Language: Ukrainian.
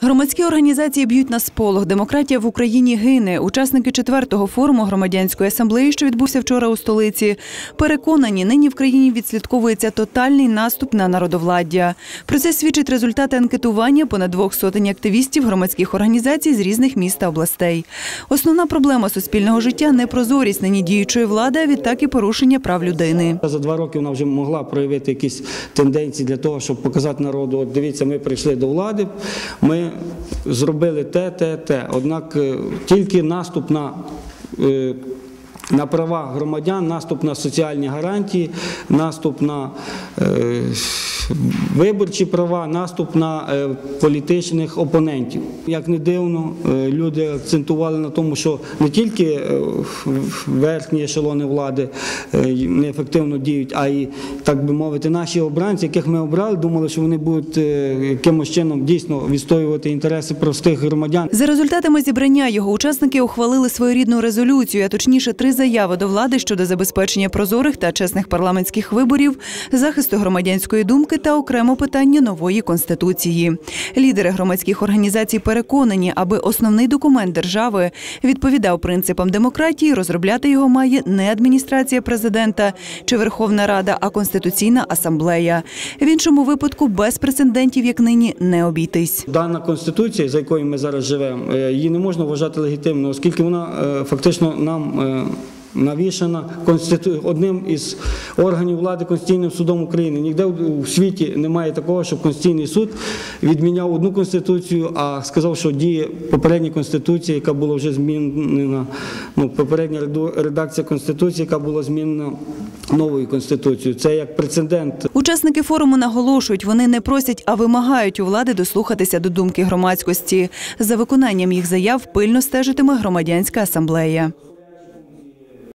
Громадські організації б'ють на сполох. Демократія в Україні гине. Учасники четвертого форуму громадянської асамблеї, що відбувся вчора у столиці, переконані, нині в країні відслідковується тотальний наступ на народовладдя. Про це свідчать результати анкетування понад двох сотень активістів громадських організацій з різних міст та областей. Основна проблема суспільного життя непрозорість нині діючої влади, а відтак і порушення прав людини. За два роки вона вже могла проявити якісь тенденції для того, щоб показати народу, от дивіться, ми прийшли до влади, ми зробили те, те, те. Однак е, тільки наступ на е, на права громадян, наступ на соціальні гарантії, наступ на е, виборчі права, наступ на е, політичних опонентів. Як не дивно, е, люди акцентували на тому, що не тільки е, верхні ешелони влади неефективно діють, а й, так би мовити, наші обранці, яких ми обрали, думали, що вони будуть якимось чином дійсно відстоювати інтереси простих громадян. За результатами зібрання його учасники ухвалили своєрідну резолюцію, а точніше три заяви до влади щодо забезпечення прозорих та чесних парламентських виборів, захисту громадянської думки та окремо питання нової конституції. Лідери громадських організацій переконані, аби основний документ держави відповідав принципам демократії, розробляти його має не адміністрація президента чи Верховна Рада, а Конституційна асамблея. В іншому випадку без прецедентів, як нині, не обійтись. Дана конституція, за якою ми зараз живемо, е, її не можна вважати легітимною, оскільки вона е, фактично нам. Навішана конститу... одним із органів влади Конституційним судом України. Ніде у світі немає такого, щоб Конституційний суд відміняв одну конституцію, а сказав, що діє попередня конституція, яка була вже змінена. Ну, попередня редакція конституції, яка була змінена новою конституцією. Це як прецедент Учасники форуму наголошують, вони не просять, а вимагають у влади дослухатися до думки громадськості. За виконанням їх заяв пильно стежитиме громадянська асамблея.